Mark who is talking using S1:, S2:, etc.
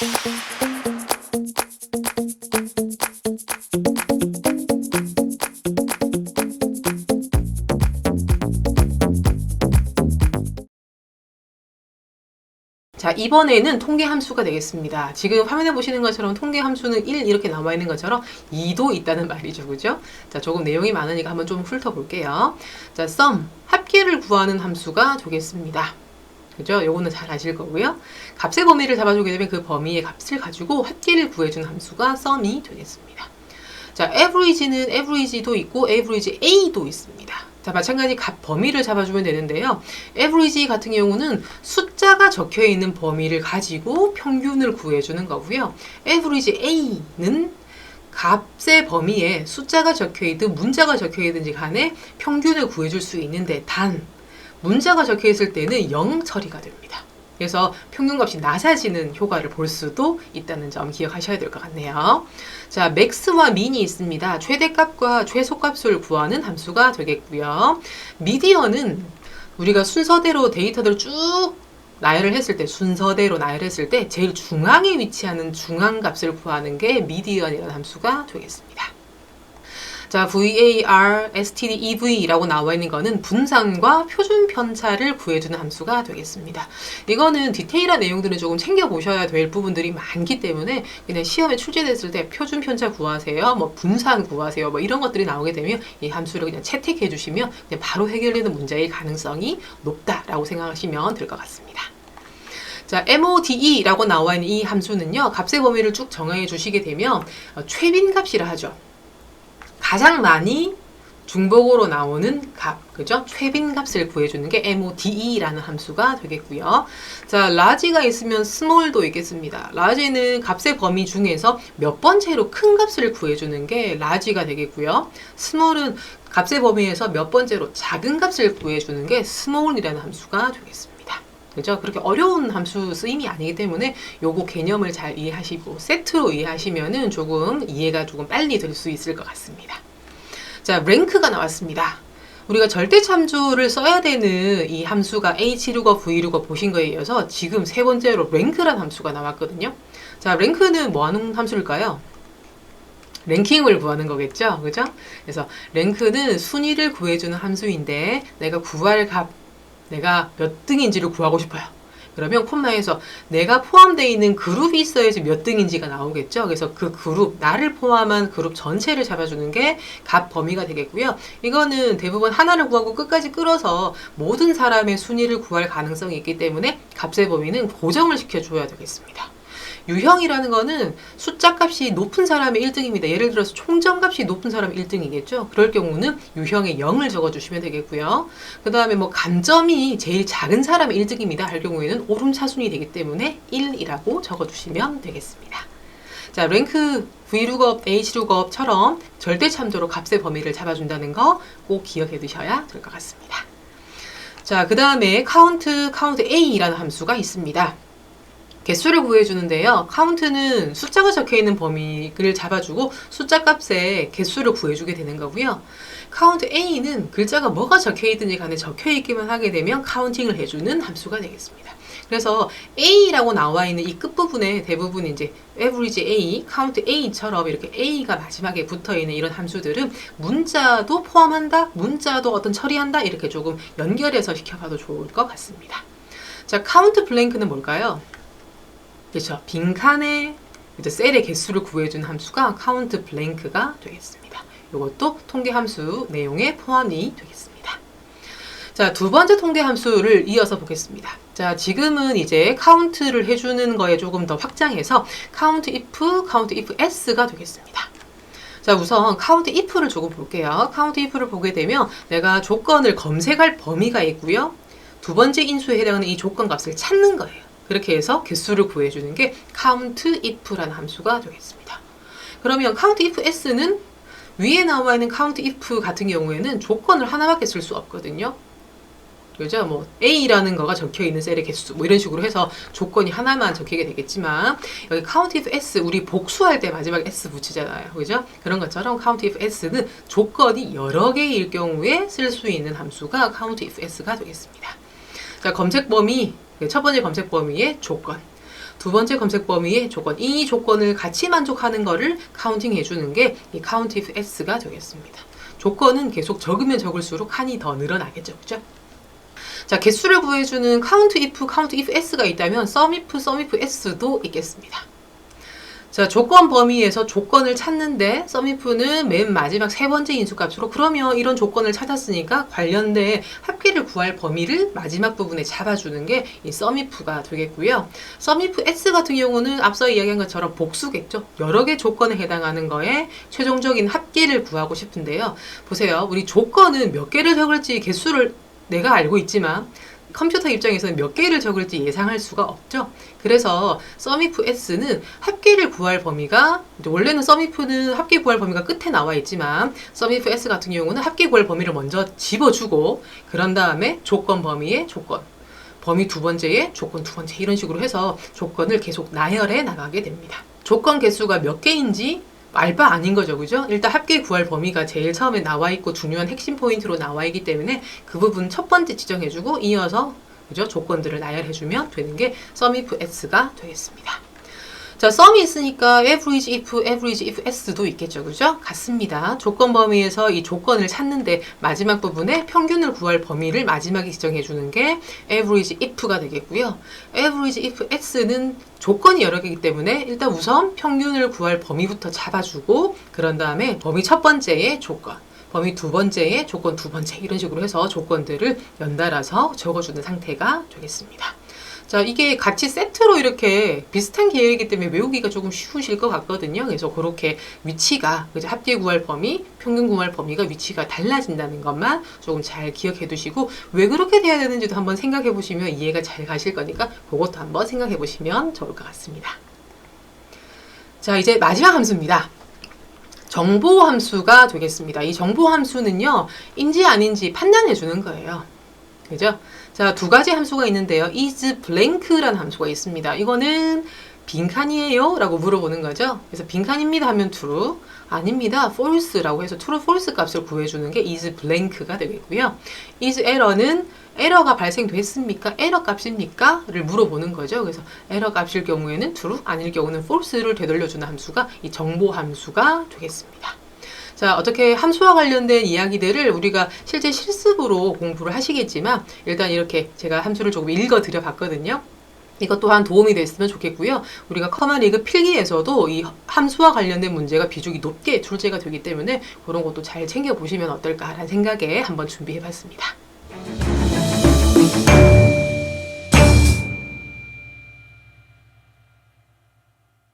S1: 자, 이번에는 통계 함수가 되겠습니다. 지금 화면에 보시는 것처럼 통계 함수는 1 이렇게 나와 있는 것처럼 2도 있다는 말이죠. 그죠? 자, 조금 내용이 많으니까 한번 좀 훑어볼게요. 자, sum, 합계를 구하는 함수가 되겠습니다. 그죠? 요거는 잘 아실 거고요. 값의 범위를 잡아주게 되면 그 범위의 값을 가지고 합계를 구해주는 함수가 sum이 되겠습니다. 자, average는 average도 있고 average a도 있습니다. 자, 마찬가지 값 범위를 잡아주면 되는데요. average 같은 경우는 숫자가 적혀 있는 범위를 가지고 평균을 구해주는 거고요. average a는 값의 범위에 숫자가 적혀 있든 문자가 적혀 있든지 간에 평균을 구해줄 수 있는데 단 문자가 적혀 있을 때는 0 처리가 됩니다. 그래서 평균값이 낮아지는 효과를 볼 수도 있다는 점 기억하셔야 될 것 같네요. 자, 맥스와 민이 있습니다. 최대값과 최소값을 구하는 함수가 되겠고요. 미디어는 우리가 순서대로 데이터들을 쭉 나열을 했을 때 순서대로 나열했을 때 제일 중앙에 위치하는 중앙값을 구하는 게 미디언이라는 함수가 되겠습니다. 자, VAR, STD, EV라고 나와 있는 거는 분산과 표준 편차를 구해주는 함수가 되겠습니다. 이거는 디테일한 내용들은 조금 챙겨보셔야 될 부분들이 많기 때문에 그냥 시험에 출제됐을 때 표준 편차 구하세요, 뭐 분산 구하세요, 뭐 이런 것들이 나오게 되면 이 함수를 그냥 채택해 주시면 그냥 바로 해결되는 문제의 가능성이 높다라고 생각하시면 될 것 같습니다. 자, MODE라고 나와 있는 이 함수는요, 값의 범위를 쭉 정해 주시게 되면 어, 최빈 값이라 하죠. 가장 많이 중복으로 나오는 값, 그죠? 최빈 값을 구해주는 게 MODE라는 함수가 되겠고요. 자, 라지가 있으면 스몰도 있겠습니다. 라지는 값의 범위 중에서 몇 번째로 큰 값을 구해주는 게 라지가 되겠고요. 스몰은 값의 범위에서 몇 번째로 작은 값을 구해주는 게 스몰이라는 함수가 되겠습니다. 그죠? 그렇게 어려운 함수 쓰임이 아니기 때문에 요거 개념을 잘 이해하시고 세트로 이해하시면은 조금 이해가 조금 빨리 될 수 있을 것 같습니다. 자, 랭크가 나왔습니다. 우리가 절대 참조를 써야 되는 이 함수가 H6어, V6어 보신 거에 이어서 지금 세 번째로 랭크란 함수가 나왔거든요. 자, 랭크는 뭐 하는 함수일까요? 랭킹을 구하는 거겠죠. 그죠? 그래서 랭크는 순위를 구해주는 함수인데 내가 구할 값, 내가 몇 등인지를 구하고 싶어요. 그러면 콤마에서 내가 포함되어 있는 그룹이 있어야지 몇 등인지가 나오겠죠. 그래서 그 그룹, 나를 포함한 그룹 전체를 잡아주는 게 값 범위가 되겠고요. 이거는 대부분 하나를 구하고 끝까지 끌어서 모든 사람의 순위를 구할 가능성이 있기 때문에 값의 범위는 고정을 시켜줘야 되겠습니다. 유형이라는 거는 숫자 값이 높은 사람의 1등입니다. 예를 들어서 총점 값이 높은 사람이 1등이겠죠. 그럴 경우는 유형에 0을 적어주시면 되겠고요. 그 다음에 뭐 감점이 제일 작은 사람의 1등입니다. 할 경우에는 오름차순이 되기 때문에 1이라고 적어주시면 되겠습니다. 자, 랭크 V룩업, H룩업처럼 절대 참조로 값의 범위를 잡아준다는 거 꼭 기억해 두셔야 될 것 같습니다. 자, 그 다음에 카운트, 카운트 A라는 함수가 있습니다. 개수를 구해주는데요. 카운트는 숫자가 적혀 있는 범위를 잡아주고 숫자 값에 개수를 구해주게 되는 거고요. 카운트 A는 글자가 뭐가 적혀 있든지 간에 적혀 있기만 하게 되면 카운팅을 해주는 함수가 되겠습니다. 그래서 A라고 나와 있는 이 끝부분에 대부분 이제 average A, count A처럼 이렇게 A가 마지막에 붙어 있는 이런 함수들은 문자도 포함한다, 문자도 어떤 처리한다 이렇게 조금 연결해서 시켜봐도 좋을 것 같습니다. 자, count blank는 뭘까요? 그렇죠. 빈칸에 이제 셀의 개수를 구해준 함수가 count blank가 되겠습니다. 이것도 통계 함수 내용에 포함이 되겠습니다. 자, 두 번째 통계 함수를 이어서 보겠습니다. 자, 지금은 이제 count를 해주는 거에 조금 더 확장해서 count if, count if s가 되겠습니다. 자, 우선 count if를 조금 볼게요. count if를 보게 되면 내가 조건을 검색할 범위가 있고요. 두 번째 인수에 해당하는 이 조건 값을 찾는 거예요. 그렇게 해서 개수를 구해주는 게 count if라는 함수가 되겠습니다. 그러면 count if s는 위에 나와 있는 count if 같은 경우에는 조건을 하나밖에 쓸 수 없거든요. 그죠? 뭐 A라는 거가 적혀 있는 셀의 개수 뭐 이런 식으로 해서 조건이 하나만 적히게 되겠지만 여기 count if s 우리 복수할 때 마지막에 s 붙이잖아요. 그죠? 그런 것처럼 count if s는 조건이 여러 개일 경우에 쓸 수 있는 함수가 count if s가 되겠습니다. 자, 검색 범위 첫 번째 검색 범위의 조건. 두 번째 검색 범위의 조건, 이 조건을 같이 만족하는 거를 카운팅 해주는 게이 count if s가 되겠습니다. 조건은 계속 적으면 적을수록 칸이 더 늘어나겠죠, 그죠? 자, 개수를 구해주는 count if, count if s가 있다면 sum if, sum if s도 있겠습니다. 자, 조건 범위에서 조건을 찾는데 썸이프는 맨 마지막 세 번째 인수값으로 그러면 이런 조건을 찾았으니까 관련된 합계를 구할 범위를 마지막 부분에 잡아주는 게이 썸이프가 되겠고요. 썸이프 S 같은 경우는 앞서 이야기한 것처럼 복수겠죠. 여러 개 조건에 해당하는 거에 최종적인 합계를 구하고 싶은데요. 보세요. 우리 조건은 몇 개를 적을지 개수를 내가 알고 있지만 컴퓨터 입장에서는 몇 개를 적을지 예상할 수가 없죠. 그래서 썸이프 S는 합계를 구할 범위가 원래는 썸이프는 합계 구할 범위가 끝에 나와 있지만 썸이프 S 같은 경우는 합계 구할 범위를 먼저 집어주고 그런 다음에 조건 범위의 조건 범위 두 번째에 조건 두 번째 이런 식으로 해서 조건을 계속 나열해 나가게 됩니다. 조건 개수가 몇 개인지 알바 아닌 거죠, 그죠? 일단 합계 구할 범위가 제일 처음에 나와 있고 중요한 핵심 포인트로 나와 있기 때문에 그 부분 첫 번째 지정해주고 이어서 그죠? 조건들을 나열해주면 되는 게 if s가 되겠습니다. 자, sum이 있으니까 average if, average if s도 있겠죠, 그죠? 같습니다. 조건 범위에서 이 조건을 찾는데 마지막 부분에 평균을 구할 범위를 마지막에 지정해 주는 게 average if가 되겠고요. average if s는 조건이 여러 개이기 때문에 일단 우선 평균을 구할 범위부터 잡아주고 그런 다음에 범위 첫 번째의 조건 범위 두 번째의 조건 두 번째 이런 식으로 해서 조건들을 연달아서 적어주는 상태가 되겠습니다. 자, 이게 같이 세트로 이렇게 비슷한 계열이기 때문에 외우기가 조금 쉬우실 것 같거든요. 그래서 그렇게 위치가, 그죠? 합계 구할 범위, 평균 구할 범위가 위치가 달라진다는 것만 조금 잘 기억해 두시고, 왜 그렇게 돼야 되는지도 한번 생각해 보시면 이해가 잘 가실 거니까, 그것도 한번 생각해 보시면 좋을 것 같습니다. 자, 이제 마지막 함수입니다. 정보 함수가 되겠습니다. 이 정보 함수는요, 인지 아닌지 판단해 주는 거예요. 그죠? 자, 두 가지 함수가 있는데요. is blank라는 함수가 있습니다. 이거는 빈칸이에요? 라고 물어보는 거죠. 그래서 빈칸입니다 하면 true, 아닙니다, false라고 해서 true, false 값을 구해주는 게 is blank가 되겠고요. is error는 에러가 발생됐습니까? 에러 값입니까? 를 물어보는 거죠. 그래서 에러 값일 경우에는 true, 아닐 경우는 false를 되돌려주는 함수가 이 정보 함수가 되겠습니다. 자, 어떻게 함수와 관련된 이야기들을 우리가 실제 실습으로 공부를 하시겠지만 일단 이렇게 제가 함수를 조금 읽어 드려 봤거든요. 이것 또한 도움이 됐으면 좋겠고요. 우리가 커먼 리그 필기에서도 이 함수와 관련된 문제가 비중이 높게 출제가 되기 때문에 그런 것도 잘 챙겨 보시면 어떨까라는 생각에 한번 준비해 봤습니다.